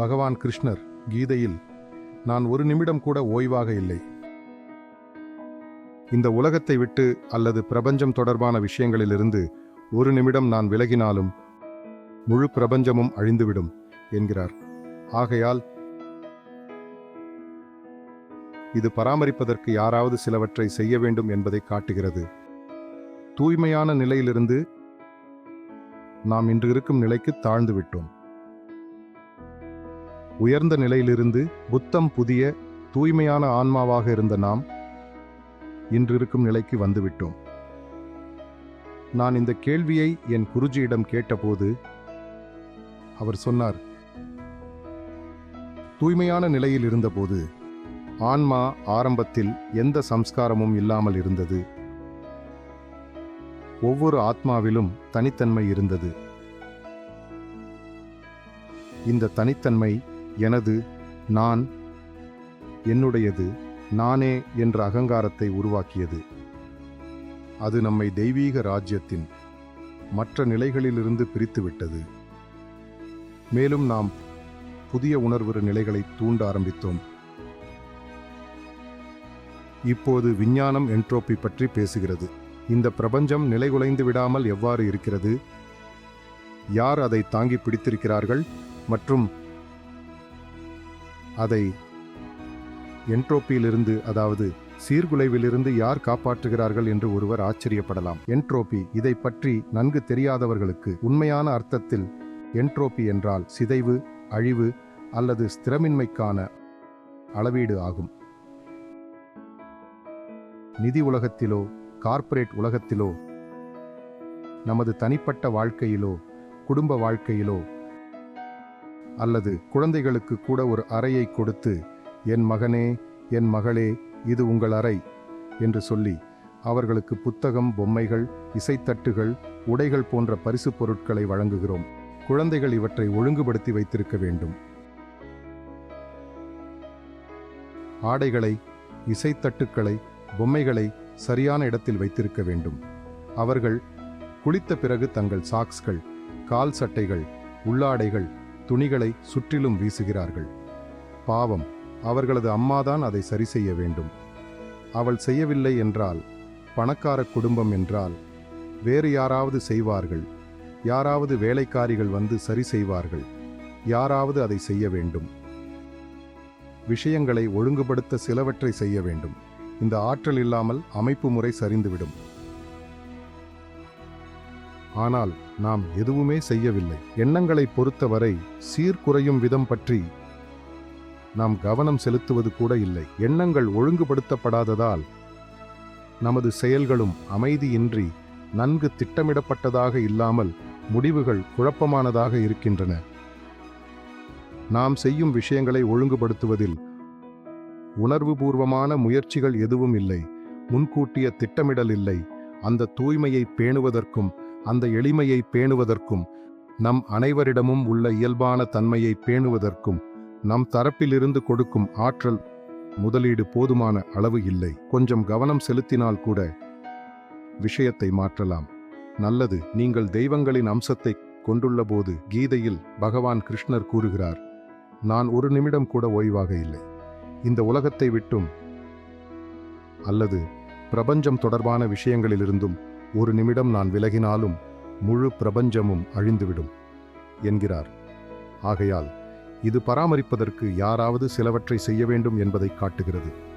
பகவான் கிருஷ்ணர் கீதையில் நான் ஒரு நிமிடம் கூட ஓய்வாக இல்லை. இந்த உலகத்தை விட்டு அல்லது பிரபஞ்சம் தொடர்பான விஷயங்களிலிருந்து ஒரு நிமிடம் நான் விலகினாலும் முழு பிரபஞ்சமும் அழிந்துவிடும் என்கிறார். ஆகையால் இது பராமரிப்பதற்கு யாராவது சிலவற்றை செய்ய வேண்டும் என்பதை காட்டுகிறது. தூய்மையான நிலையிலிருந்து நாம் இன்று இருக்கும் நிலைக்கு தாழ்ந்து விட்டோம் உயர்ந்த நிலையிலிருந்து புத்தம் புதிய தூய்மையான ஆன்மாவாக இருந்த நாம் இன்று இருக்கும் நிலைக்கு வந்துவிட்டோம். நான் இந்த கேள்வியை என் குருஜியிடம் கேட்டபோது அவர் சொன்னார் தூய்மையான நிலையில் இருந்தபோது ஆன்மா ஆரம்பத்தில் எந்த சம்ஸ்காரமும் இல்லாமல் இருந்தது. ஒவ்வொரு ஆத்மாவிலும் தனித்தன்மை இருந்தது. இந்த தனித்தன்மை எனது நான் என்னுடையது நானே என்ற அகங்காரத்தை உருவாக்கியது. அது நம்மை தெய்வீக ராஜ்யத்தின் மற்ற நிலைகளிலிருந்து பிரித்துவிட்டது. மேலும் நாம் புதிய உணர்வு நிலைகளை தூண்ட ஆரம்பித்தோம். இப்போது விஞ்ஞானம் என்ட்ரோபி பற்றி பேசுகிறது. இந்த பிரபஞ்சம் நிலைகுலைந்து விடாமல் எவ்வாறு இருக்கிறது? யார் அதை தாங்கி பிடித்திருக்கிறார்கள்? மற்றும் அதை என்ட்ரோப்பியிலிருந்து அதாவது சீர்குலைவிலிருந்து யார் காப்பாற்றுகிறார்கள் என்று ஒருவர் ஆச்சரியப்படலாம். என்ட்ரோபி இதை பற்றி நன்கு தெரியாதவர்களுக்கு உண்மையான அர்த்தத்தில் என்ட்ரோபி என்றால் சிதைவு அழிவு அல்லது ஸ்திரமின்மைக்கான அளவீடு ஆகும். நிதி உலகத்திலோ கார்ப்பரேட் உலகத்திலோ நமது தனிப்பட்ட வாழ்க்கையிலோ குடும்ப வாழ்க்கையிலோ அல்லது குழந்தைகளுக்கு கூட ஒரு அறையை கொடுத்து என் மகனே என் மகளே இது உங்கள் அறை என்று சொல்லி அவர்களுக்கு புத்தகம் பொம்மைகள் இசைத்தட்டுகள் உடைகள் போன்ற பரிசுப் பொருட்களை வழங்குகிறோம். குழந்தைகள் இவற்றை ஒழுங்குபடுத்தி வைத்திருக்க வேண்டும். ஆடைகளை இசைத்தட்டுக்களை பொம்மைகளை சரியான இடத்தில் வைத்திருக்க வேண்டும். அவர்கள் குளித்த பிறகு தங்கள் சாக்ஸ்கள் கால் சட்டைகள் உள்ளாடைகள் துணிகளை சுற்றிலும் வீசுகிறார்கள். பாவம் அவர்களது அம்மாதான் அதை சரி செய்ய வேண்டும். அவள் செய்யவில்லை என்றால் பணக்கார குடும்பம் என்றால் வேறு யாராவது செய்வார்கள். யாராவது வேலைக்காரிகள் வந்து சரி செய்வார்கள். யாராவது அதை செய்ய வேண்டும். விஷயங்களை ஒழுங்குபடுத்த சிலவற்றை செய்ய வேண்டும். இந்த ஆற்றல் இல்லாமல் அமைப்பு முறை சரிந்துவிடும். ஆனால் நாம் எதுவுமே செய்யவில்லை. எண்ணங்களை பொறுத்தவரை சீர்குறையும் விதம் பற்றி நாம் கவனம் செலுத்துவது கூட இல்லை. எண்ணங்கள் ஒழுங்குபடுத்தப்படாததால் நமது செயல்களும் அமைதியின்றி நன்கு திட்டமிடப்பட்டதாக இல்லாமல் முடிவுகள் குழப்பமானதாக இருக்கின்றன. நாம் செய்யும் விஷயங்களை ஒழுங்குபடுத்துவதில் உணர்வுபூர்வமான முயற்சிகள் எதுவும் இல்லை. முன்கூட்டிய திட்டமிடல் இல்லை. அந்த தூய்மையை பேணுவதற்கும் அந்த எளிமையை பேணுவதற்கும் நம் அனைவரிடமும் உள்ள இயல்பான தன்மையை பேணுவதற்கும் நம் தரப்பிலிருந்து கொடுக்கும் ஆற்றல் முதலீடு போதுமான அளவு இல்லை. கொஞ்சம் கவனம் செலுத்தினால் கூட விஷயத்தை மாற்றலாம். நல்லது நீங்கள் தெய்வங்களின் அம்சத்தை கொண்டுள்ளபோது கீதையில் பகவான் கிருஷ்ணர் கூறுகிறார் நான் ஒரு நிமிடம் கூட ஓய்வாக இல்லை. இந்த உலகத்தை விட்டும் அல்லது பிரபஞ்சம் தொடர்பான விஷயங்களிலிருந்தும் ஒரு நிமிடம் நான் விலகினாலும் முழு பிரபஞ்சமும் அழிந்துவிடும் என்கிறார். ஆகையால் இது பராமரிப்பதற்கு யாராவது சிலவற்றை செய்ய வேண்டும் என்பதை காட்டுகிறது.